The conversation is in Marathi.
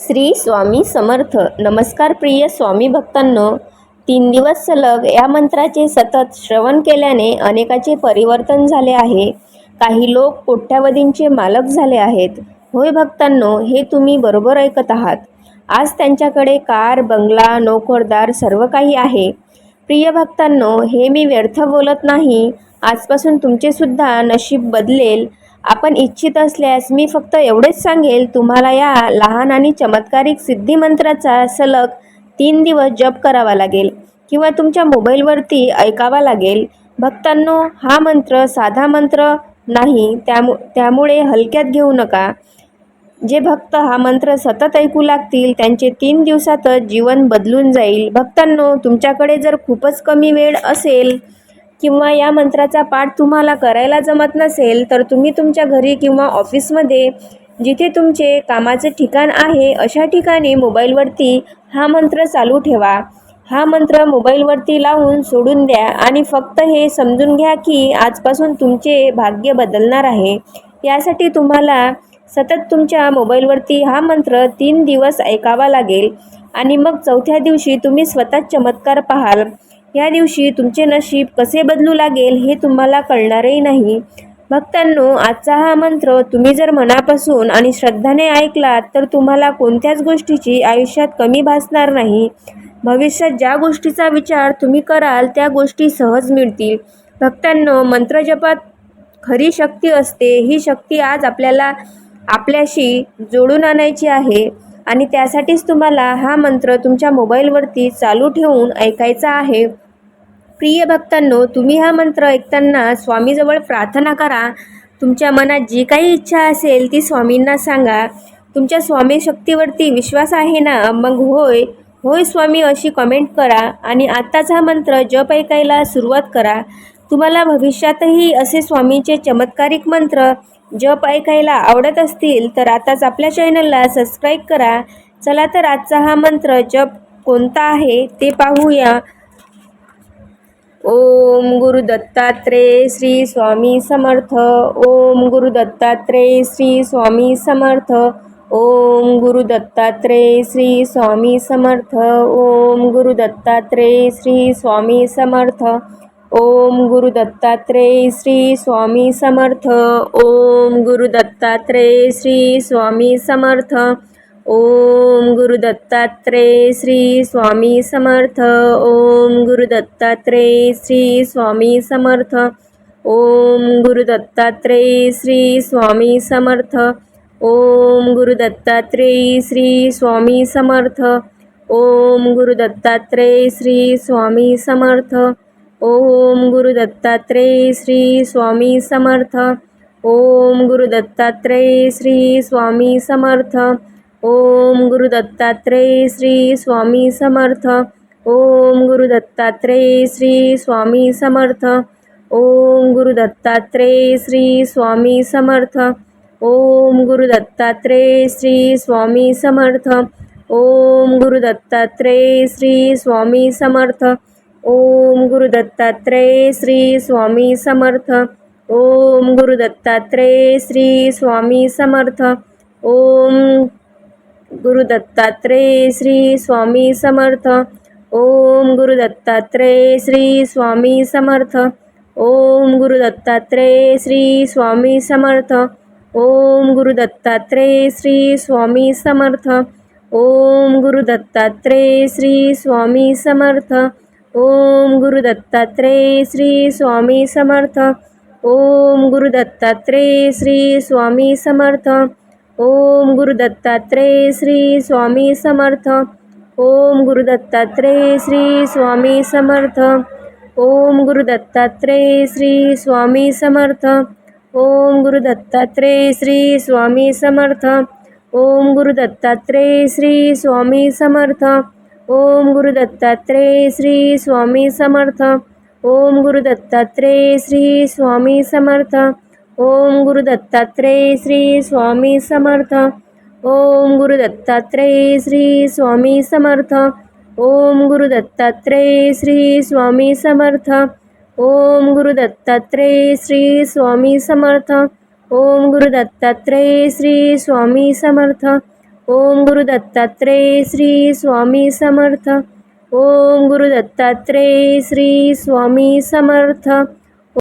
श्री स्वामी समर्थ. नमस्कार प्रिय स्वामी भक्तांनो. तीन दिवस सलग या मंत्राचे सतत श्रवण केल्याने अनेकाचे परिवर्तन झाले आहे. काही लोक कोट्यावधींचे मालक झाले आहेत. होय भक्तांनो हे तुम्ही बरोबर ऐकत आहात. आज त्यांच्याकडे कार बंगला नोकरदार सर्व काही आहे. प्रिय भक्तांनो हे मी व्यर्थ बोलत नाही. आजपासून तुमचेसुद्धा नशीब बदलेल. आपण इच्छित असल्यास मी फक्त एवढेच सांगेल तुम्हाला या लहान आणि चमत्कारिक सिद्धिमंत्राचा सलग तीन दिवस जप करावा लागेल किंवा तुमच्या मोबाईलवरती ऐकावा लागेल. भक्तांनो हा मंत्र साधा मंत्र नाही त्यामु त्यामुळे हलक्यात घेऊ नका. जे भक्त हा मंत्र सतत ऐकू लागतील त्यांचे तीन दिवसातच जीवन बदलून जाईल. भक्तांनो तुमच्याकडे जर खूपच कमी वेळ असेल किंवा या मंत्राचा पाठ तुम्हाला करायला जमत नसेल तर तुम्ही तुमच्या घरी किंवा ऑफिसमध्ये जिथे तुमचे कामाचे ठिकाण आहे अशा ठिकाणी मोबाईलवरती हा मंत्र चालू ठेवा. हा मंत्र मोबाईलवरती लावून सोडून द्या आणि फक्त हे समजून घ्या की आजपासून तुमचे भाग्य बदलणार आहे. यासाठी तुम्हाला सतत तुमच्या मोबाईलवरती हा मंत्र तीन दिवस ऐकावा लागेल आणि मग चौथ्या दिवशी तुम्ही स्वतः चमत्कार पाहाल. या दिवशी तुमचे नशीब कसे बदलू लागेल हे तुम्हाला कळणारही नाही. भक्तांनो आजचा हा मंत्र तुम्ही जर मनापासून आणि श्रद्धाने ऐकलात तर तुम्हाला कोणत्याच गोष्टीची आयुष्यात कमी भासणार नाही. भविष्यात ज्या गोष्टीचा विचार तुम्ही कराल त्या गोष्टी सहज मिळतील. भक्तांनो मंत्रजपात खरी शक्ती असते. ही शक्ती आज आपल्याला आपल्याशी जोडून आणायची आहे आणि त्यासाठीच तुम्हाला हा मंत्र तुमच्या मोबाईलवरती चालू ठेवून ऐकायचा आहे. प्रिय भक्तांनो तुम्ही हा मंत्र ऐकताना स्वामीजवळ प्रार्थना करा. तुमच्या मनात जी काही इच्छा असेल ती स्वामींना सांगा. तुमच्या स्वामी शक्तीवरती विश्वास आहे ना? मग होय. होय स्वामी अशी कमेंट करा आणि आत्ताच हा मंत्र जप ऐकायला सुरुवात करा. तुम्हाला भविष्यातही असे स्वामींचे चमत्कारिक मंत्र जप ऐकायला आवडत असतील तर आताच आपल्या चॅनलला सबस्क्राईब करा. चला तर आजचा हा मंत्र जप कोणता आहे ते पाहूया. ओम गुरु दत्तात्रेय श्री स्वामी समर्थ। ओम गुरु दत्तात्रेय श्री स्वामी समर्थ। ओम गुरु दत्तात्रेय श्री स्वामी समर्थ। ओम गुरु दत्तात्रेय श्री स्वामी समर्थ। ओम गुरु दत्तात्रेय श्री स्वामी समर्थ। ओम गुरु दत्तात्रेय श्री स्वामी समर्थ। ओम गुरु दत्तात्रेय श्री स्वामी समर्थ। ओम गुरु दत्तात्रेय श्री स्वामी समर्थ। ओम गुरु दत्तात्रेय श्री स्वामी समर्थ। ओम गुरु दत्तात्रेय श्री स्वामी समर्थ। ओम गुरु दत्तात्रेय श्री स्वामी समर्थ। ओम गुरु दत्तात्रेय श्री स्वामी समर्थ। ओम गुरु दत्तात्रेय श्री स्वामी समर्थ। ओम गुरु दत्तात्रेय श्री स्वामी समर्थ। ओम गुरु दत्तात्रेय श्री स्वामी समर्थ। ओम गुरु दत्तात्रेय श्री स्वामी समर्थ। ओम गुरु दत्तात्रेय श्री स्वामी समर्थ। ओम गुरु दत्तात्रेय श्री स्वामी समर्थ। ओम गुरु दत्तात्रेय श्री स्वामी समर्थ। ओम गुरु दत्तात्रेय श्री स्वामी समर्थ। ओम गुरुदत्तात्रेय श्री स्वामी समर्थ. ओम गुरुदत्तात्रेय श्री स्वामी समर्थ. ओम गुरुदत्तात्रेय श्री स्वामी समर्थ. ओम गुरुदत्तात्रेय श्री स्वामी समर्थ. ओम गुरुदत्तात्रेय श्री स्वामी समर्थ. ओम गुरुदत्तात्रेय श्री स्वामी समर्थ. ओम गुरुदत्तात्रेय श्री स्वामी समर्थ. ओम गुरुदत्तात्रेय श्री स्वामी समर्थ. ओम गुरुदत्तात्रेय श्री स्वामी समर्थ. ओम गुरुदत्तात्रेय श्री स्वामी समर्थ. ओम गुरुदत्तात्रेय श्री स्वामी समर्थ. ओम गुरुदत्तात्रेय श्री स्वामी समर्थ. ओम गुरुदत्तात्रेय श्री स्वामी समर्थ. ओम गुरुदत्तात्रेय श्री स्वामी समर्थ. ओम गुरु दत्तात्रेय श्री स्वामी समर्थ। ओम गुरु दत्तात्रेय श्री स्वामी समर्थ। ओम गुरु दत्तात्रेय श्री स्वामी समर्थ। ओम गुरु दत्तात्रेय श्री स्वामी समर्थ। ओम गुरु दत्तात्रेय श्री स्वामी समर्थ। ओम गुरु दत्तात्रेय श्री स्वामी समर्थ। ओम गुरु दत्तात्रेय श्री स्वामी समर्थ।